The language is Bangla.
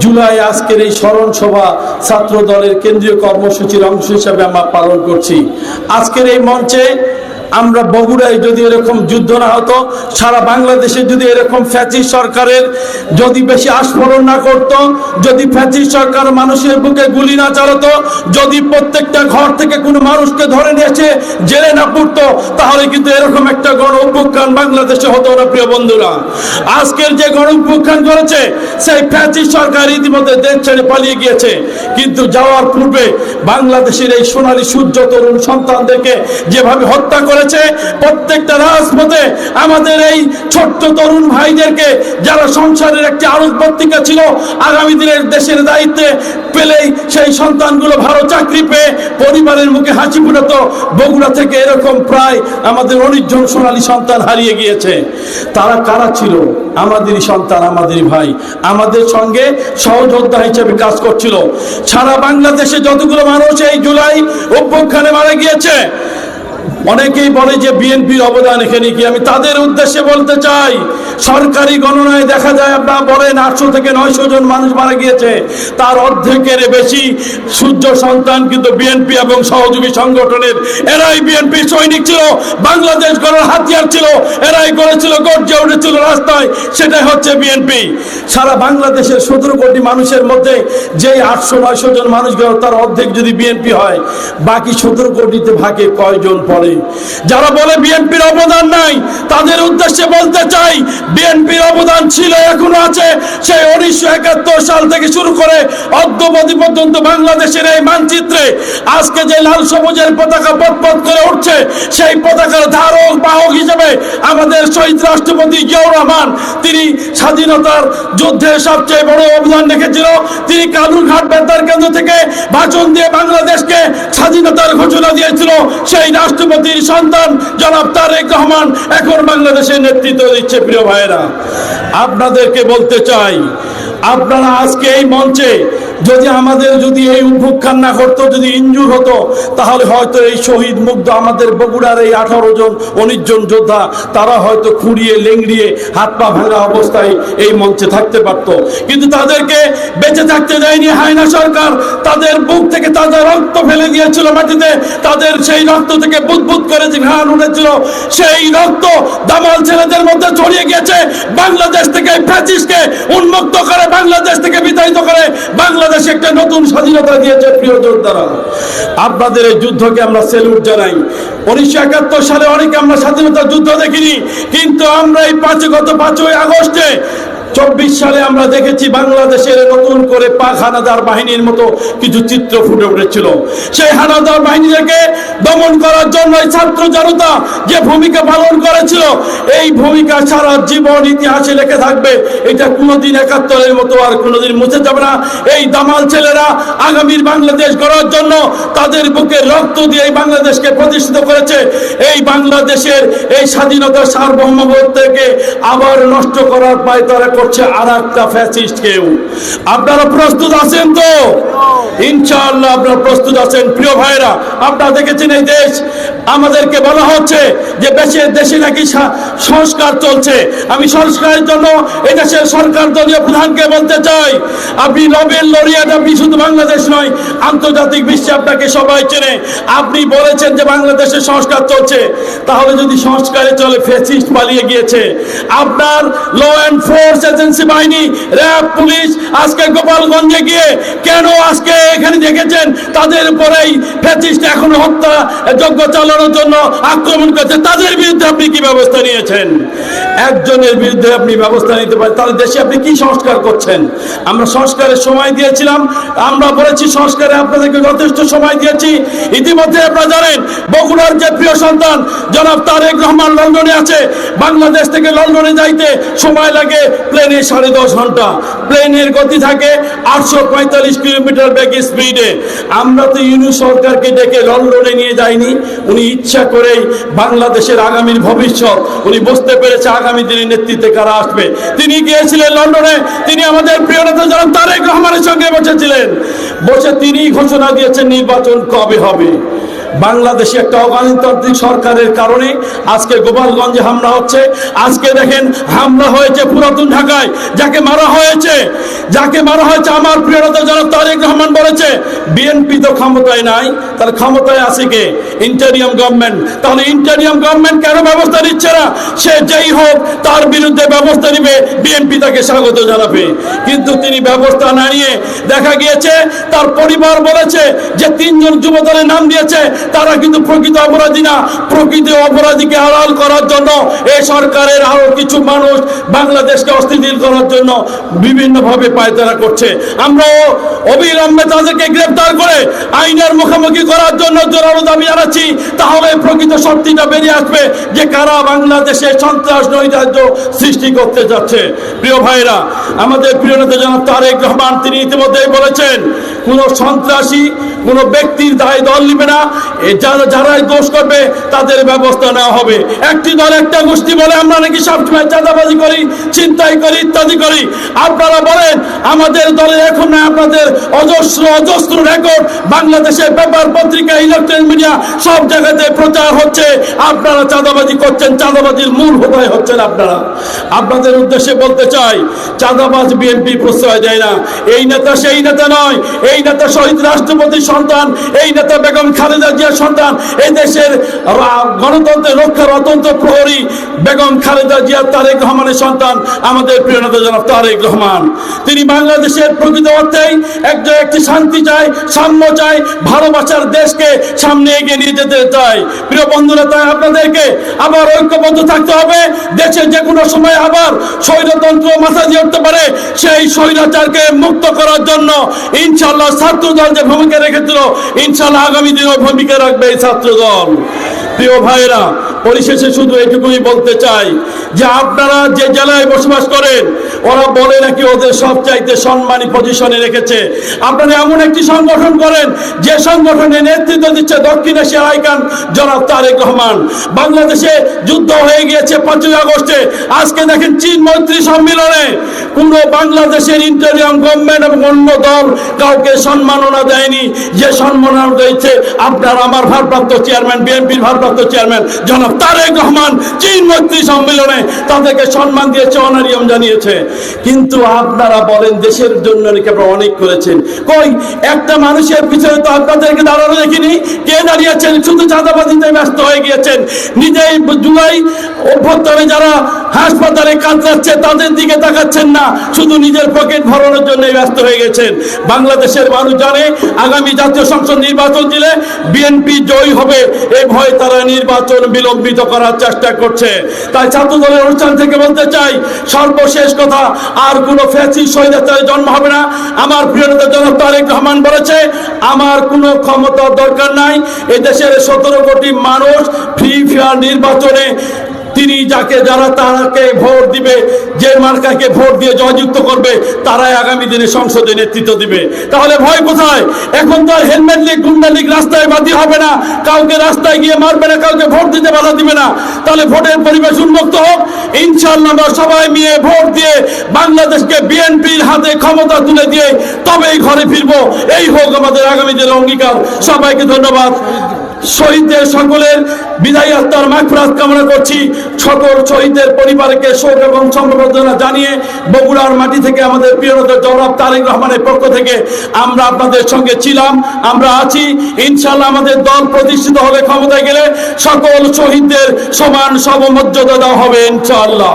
জুলাই আজকের এই স্মরণ সভা ছাত্র দলের কেন্দ্রীয় কর্মসূচির অংশ হিসাবে আমরা পালন করছি। আজকের এই মঞ্চে আমরা বগুড়ায় যদি এরকম যুদ্ধ না হতো, সারা বাংলাদেশে যদি এরকম ফ্যাসিস্ট সরকারের যদি বেশি আস্ফোরণ না করত, যদি ফ্যাসিস্ট সরকার মানুষের বুকে গুলি না চালাতো, যদি প্রত্যেকটা ঘর থেকে কোনো মানুষকে ধরে নিয়ে এসে জেলে না পড়তো তাহলে কিন্তু এরকম একটা গণ অভ্যুত্থান বাংলাদেশে হতো না, প্রিয় বন্ধুরা। আজকের যে গণ অভ্যুত্থান করেছে, সেই ফ্যাচি সরকার ইতিমধ্যে দেশ ছেড়ে পালিয়ে গিয়েছে। কিন্তু যাওয়ার পূর্বে বাংলাদেশের এই সোনালী সূর্য তরুণ সন্তানদেরকে যেভাবে হত্যা করেছে প্রত্যেকটা রাজপথে আমাদের এই ছোট্ট তরুণ ভাইদেরকে যারা সংসারের একটি আলোক পত্রিকা ছিল, আগামী দিনের দেশের দায়িত্বে পেলেই সেই সন্তানগুলো ভালো চাকরি পেয়ে পরিবারের মুখে হাসি ফুটাতো। বগুড়া থেকে এরকম প্রায় আমাদের অনিজন সোনালী সন্তান হারিয়ে গিয়েছে। তারা কারা ছিল? আমাদেরই সন্তান আমাদেরই ভাই। আমাদের সঙ্গে সহযোদ্ধা হিসেবে কাজ করছিল। সারা বাংলাদেশে যতগুলো মানুষ এই জুলাই অভ্যুত্থানে মারা গিয়েছে অনেকেই বলে যে বিএনপির অবদান এখানে কি? আমি তাদের উদ্দেশ্যে বলতে চাই, সরকারি গণনায় দেখা যায় আপনারা বলেন আটশো থেকে নয়শো জন মানুষ মারা গিয়েছে, তার অর্ধেকের বেশি সূর্য সন্তান কিন্তু বিএনপি এবং সহযোগী সংগঠনের। এরাই বিএনপি সৈনিক ছিল, বাংলাদেশ গড়ার হাতিয়ার ছিল, এরাই করেছিল, গর্জে উঠেছিল রাস্তায়, সেটাই হচ্ছে বিএনপি। সারা বাংলাদেশের সতেরো কোটি মানুষের মধ্যে যেই আটশো নয়শো জন মানুষ গেল, তার অর্ধেক যদি বিএনপি হয়, বাকি সতেরো কোটিতে ভাগে কয়জন পড়ে? যারা বলে বিএনপির অবদান নাই, তাদের উদ্দেশ্যে বলতে চাই, বিএনপির অবদান ছিল, এখনও আছে। সেই উনিশশো একাত্তর সাল থেকে শুরু করে অদ্যবধি পর্যন্ত বাংলাদেশের এই মানচিত্রে আজকে যে লাল সবুজের পতাকা পথ করে উঠছে, সেই পতাকার ধারক, বাহক হিসেবে আমাদের শহীদ রাষ্ট্রপতি জিয়াউর রহমান, তিনি স্বাধীনতার যুদ্ধে সবচেয়ে বড় অবদান রেখেছিল। তিনি কালুরঘাট বেতার কেন্দ্র থেকে ভাষণ দিয়ে বাংলাদেশকে স্বাধীনতার ঘোষণা দিয়েছিল। সেই রাষ্ট্রপতির সন্তান জনাব তারেক রহমান এখন বাংলাদেশের নেতৃত্ব দিচ্ছে, প্রিয় ভাইয়েরা। আপনাদেরকে বলতে চাই, আপনারা আজকে এই মঞ্চে যদি আমাদের যদি এই উদ্ভুখান না করতো যদি ইঞ্জুর হতো, তাহলে হয়তো এই শহীদ মুগ্ধ আমাদের বগুড়ার এই আঠারো জন, উনিশ জন যোদ্ধা, তারা হয়তো খুঁড়িয়ে, লেংড়িয়ে, হাত পা ভাঙা অবস্থায় এই মঞ্চে থাকতে পারত। কিন্তু তাদেরকে বেঁচে থাকতে দেয়নি হায়না সরকার। তাদের বুক থেকে তাদের রক্ত ফেলে দিয়েছিল মাটিতে। তাদের সেই রক্ত থেকে বুদবুদ করে যে ঘান উঠেছিল, সেই রক্ত দামাল ছেলেদের মধ্যে ছড়িয়ে গিয়েছে। বাংলাদেশ থেকে ফ্যাসিস্টকে উন্মুক্ত করে, বাংলাদেশ থেকে বিতাড়িত করে, বাংলাদেশে একটা নতুন স্বাধীনতা দিয়েছে প্রিয় যোদ্ধারা। আপনাদের এই যুদ্ধকে আমরা সেলুট জানাই। উনিশশো একাত্তর সালে অনেকে আমরা স্বাধীনতা যুদ্ধ দেখিনি, কিন্তু আমরা এই পাঁচ গত পাঁচই আগস্টে চব্বিশ সালে আমরা দেখেছি বাংলাদেশের নতুন করে পাক হানাদার বাহিনীর মতো কিছু চিত্র ফুটে উঠেছিল। সেই হানাদার বাহিনীকে দমন করার জন্য ছাত্র জনতা যে ভূমিকা পালন করেছিল, এই ভূমিকা সারা জীবন ইতিহাসে লেখে থাকবে। এটা কোনোদিন একাত্তরের মতো আর কোনোদিন মুছে যাবে না। এই দামাল ছেলেরা আগামীর বাংলাদেশ গড়ার জন্য তাদের বুকে রক্ত দিয়ে এই বাংলাদেশকে প্রতিষ্ঠিত করেছে। এই বাংলাদেশের এই স্বাধীনতার সার্বভৌমত্বকে আবার নষ্ট করার পায় তারা করছে আর একটা ফ্যাসিস্ট কেউ। আপনারা প্রস্তুত আছেন তো? ইনশাআল্লাহ আপনারা প্রস্তুত আছেন। প্রিয় ভাইরা আপনারা দেখেছেন এই দেশ আমাদেরকে বলা হচ্ছে যে দেশের দেশে নাকি সংস্কার চলছে। আমি সংস্কারের জন্য এই দেশের সরকার দলীয় প্রধানকে বলতে চাই, আপনি নোবেল লরিয়াট, আপনি শুধু বাংলাদেশ নয়, আন্তর্জাতিক বিশ্বে আপনাকে সবাই চেনে। আপনি বলেছেন যে বাংলাদেশে সংস্কার চলছে। তাহলে যদি সংস্কারে চলে ফেসিস্ট পালিয়ে গিয়েছে। আপনার ল অ্যান্ড ফোর্স এজেন্সি বাহিনী, র্যাব, পুলিশ আজকে গোপালগঞ্জে গিয়ে কেন আজকে এখানে দেখেছেন? তাদের উপরেই ফেসিস্ট এখনও হত্যা যজ্ঞ চালানোর জন্য আক্রমণ করছে। তাদের বিরুদ্ধে আপনি কি ব্যবস্থা নিয়েছেন? একজনের বিরুদ্ধে আপনি ব্যবস্থা নিতে পারেন। তাহলে দেশে আপনি কি সংস্কার করছেন? আমরা সংস্কারের সময় দিয়েছিলাম। আমরা বলেছি সংস্কারে আপনাদেরকে যথেষ্ট সময় দিয়েছি। ইতিমধ্যে আপনারা জানেন, বগুড়ার যে প্রিয় সন্তান, জনাব তারেক রহমান লন্ডনে আছে। বাংলাদেশ থেকে লন্ডনে যাইতে সময় লাগে প্লেনে সাড়ে দশ ঘণ্টা। প্লেনের গতি থাকে আটশো পঁয়তাল্লিশ কিলোমিটার বেগে স্পিডে আমরা তো ইউনু সরকারকে ডেকে লন্ডনে নিয়ে যাইনি উনি ইচ্ছা করেই বাংলাদেশের আগামীর ভবিষ্যৎ, উনি বুঝতে পেরেছে আগামী দিনের নেতৃত্বে কারা আসবে। তিনি গিয়েছিলেন লন্ডনে, তিনি আমাদের প্রিয় নেতা জনাব তারেক রহমানের সঙ্গে বসেছিলেন। বসে তিনি ঘোষণা দিয়েছেন নির্বাচন কবে হবে। বাংলাদেশে একটা অগণতান্ত্রিক সরকারের কারণে আজকে গোপালগঞ্জে হামলা হচ্ছে। আজকে দেখেন হামলা হয়েছে পুরাতন ঢাকায়, যাকে মারা হয়েছে, যাকে মারা হয়েছে আমার প্রিয়তা জনক তারেক রহমান বলেছে, বিএনপি তো ক্ষমতায় নাই তার ক্ষমতায় আছে কে? Interim government. তাহলে ইন্টারিয়াম গভর্নমেন্ট কেন ব্যবস্থা নিচ্ছে না? সে যেই হোক, তার বিরুদ্ধে ব্যবস্থা নিবে, বিএনপি তাকে স্বাগত জানাবে। কিন্তু তিনি ব্যবস্থা না নিয়ে দেখা গিয়েছে, তার পরিবার বলেছে যে তিনজন যুবদলের নাম দিয়েছে তারা কিন্তু প্রকৃত অপরাধী না। প্রকৃত অপরাধীকে আড়াল করার জন্য এই সরকারের আরও কিছু মানুষ বাংলাদেশকে অস্থিতিশীল করার জন্য বিভিন্নভাবে পায়তারা করছে। আমরাও অবিলম্বে তাদেরকে গ্রেফতার করে আইনের মুখোমুখি করার জন্য জোরালো দাবি জানাচ্ছি। তাহলে প্রকৃত শক্তিটা বেরিয়ে আসবে যে কারা বাংলাদেশে সন্ত্রাস নৈরাজ্য সৃষ্টি করতে যাচ্ছে। প্রিয় ভাইরা, আমাদের প্রিয় নেতা জনাব তারেক রহমান, তিনি ইতিমধ্যেই বলেছেন কোন সন্ত্রাসী, কোন ব্যক্তির দায় দল নিবে না। যারা যারাই দোষ করবে, তাদের ব্যবস্থা নেওয়া হবে। একটি দল, একটা গোষ্ঠী বলে আমরা নাকি সবসময় চাঁদাবাজি করি চিন্তাই করি, ইত্যাদি করি। আপনারা বলেন, আমাদের দলে এখন না আপনাদের অজস্র অজস্র রেকর্ড বাংলাদেশের পেপার, পত্রিকা ইলেকট্রনিক মিডিয়া সব জায়গাতে প্রচার হচ্ছে। আপনারা চাঁদাবাজি করছেন, চাঁদাবাজির মূল হোতায় হচ্ছেন আপনারা। আপনাদের উদ্দেশ্যে বলতে চাই, চাঁদাবাজ বিএনপি প্রশ্রয় দেয় না। এই নেতা সেই নেতা নয় এই নেতা শহীদ রাষ্ট্রপতির সন্তান, এই নেতা বেগম খালেদা জিয়ার সন্তান, এই দেশের গণতন্ত্রের রক্ষার অতন্ত্র প্রহরী বেগম খালেদা জিয়া তারেক রহমানের সন্তান, আমাদের প্রিয় নেতা জনাব তারেক রহমান। তিনি বাংলাদেশের প্রকৃত অর্থেই একজন, একটি শান্তি চায় সাম্য চায় ভালোবাসার দেশকে সামনে এগিয়ে নিয়ে যেতে চায় প্রিয় বন্ধুরা, তাই আপনাদেরকে আবার ঐক্যবদ্ধ থাকতে হবে। দেশে যে কোনো সময় আবার স্বৈরতন্ত্র মাথা দিয়ে উঠতে পারে সেই স্বৈরাচারকে মুক্ত করার জন্য ইনশাল্লাহ ছাত্র দল যে ভূমিকা রেখেছিল ইনশাল্লাহ আগামী দিনেও ভূমিকা রাখবে এই ছাত্র দল প্রিয় ভাইরা পরিশেষে শুধু এটুকুই বলতে চাই যে আপনারা যে জেলায় বসবাস করেন, ওরা বলে নাকি ওদের সব চাইতে সম্মানী পজিশনে রেখেছে। আপনারা এমন একটি সংগঠন করেন, যে সংগঠনে নেতৃত্ব দিচ্ছে দক্ষিণ এশিয়ার আইকান জনাব তারেক রহমান। বাংলাদেশে যুদ্ধ হয়ে গিয়েছে পাঁচই আগস্টে। আজকে দেখেন চীন মৈত্রী সম্মেলনে কোনো বাংলাদেশের ইন্টারিয়াম গভর্নমেন্ট এবং অন্য দল কাউকে সম্মাননা দেয়নি। যে সম্মাননা দিয়েছে আপনার আমার ভারপ্রাপ্ত চেয়ারম্যান বিএনপির ভারপ্রাপ্ত চেয়ারম্যান জনাব তারেক রহমান চীন মৈত্রী সম্মেলনে তাদেরকে সম্মান দিয়েছে অনারিয়ম জানিয়েছে। কিন্তু আপনারা বলেন, দেশের জন্য অনেক করেছেন। কই, একটা মানুষের পিছনে তো আপনাদেরকে দাঁড়ানো দেখিনি। কে দাঁড়িয়েছেন? শুধু চাঁদাবাজিতে ব্যস্ত হয়ে গিয়েছেন। নিজেই জুলাই অভ্যন্তরে যারা হাসপাতালে কাতরাচ্ছে তাদের দিকে তাকাচ্ছেন না। শুধু নিজের পকেট ভরানোর জন্য ব্যস্ত হয়ে গেছেন। বাংলাদেশের মানুষ জানে, আগামী জাতীয় সংসদ নির্বাচন দিলে বিএনপি জয়ী হবে। এই ভয় তারা নির্বাচন বিলম্বিত করার চেষ্টা করছে। তাই ছাত্র দলের অনুষ্ঠান থেকে বলতে চাই, সর্বশেষ কথা, আর কোনো ফ্যাসি স্বৈরাচারের জন্ম হবে না। আমার প্রিয় নেতা জনাব তারেক রহমান বলেছে, আমার কোনো ক্ষমতা দরকার নাই। এদেশের সতেরো কোটি মানুষ ফ্রি ফেয়ার নির্বাচনে তিনি যাকে, যারা তারাকে ভোট দিবে, যে মার্কাকে ভোট দিয়ে জয়যুক্ত করবে, তারাই আগামী দিনে সংসদে নেতৃত্ব দিবে। তাহলে ভয় কোথায়? এখন তো আর হেলমেট লিগ, গুন্ডা লিগ রাস্তায় বাদি হবে না। কাউকে রাস্তায় গিয়ে মারবে না, কাউকে ভোট দিতে বাধা দিবে না। তাহলে ভোটের পরিবেশ উন্মুক্ত হোক। ইনশাল্লাহ আমরা সবাই মিলে ভোট দিয়ে বাংলাদেশকে বিএনপির হাতে ক্ষমতা তুলে দিয়ে তবেই ঘরে ফিরবো। এই হোক আমাদের আগামী দিনের অঙ্গীকার। সবাইকে ধন্যবাদ। শহীদদের সকলের বিদায় আত্মার কামনা করছি। সকল শহীদদের পরিবারকে শোক এবং সম্বর্ধনা জানিয়ে বগুড়ার মাটি থেকে আমাদের প্রিয় নেতা জনাব তারেক রহমানের পক্ষ থেকে আমরা আপনাদের সঙ্গে ছিলাম, আমরা আছি। ইনশাল্লাহ আমাদের দল প্রতিষ্ঠিত হবে ক্ষমতায় গেলে সকল শহীদদের সমান সমমর্যাদা দেওয়া হবে ইনশাআল্লাহ।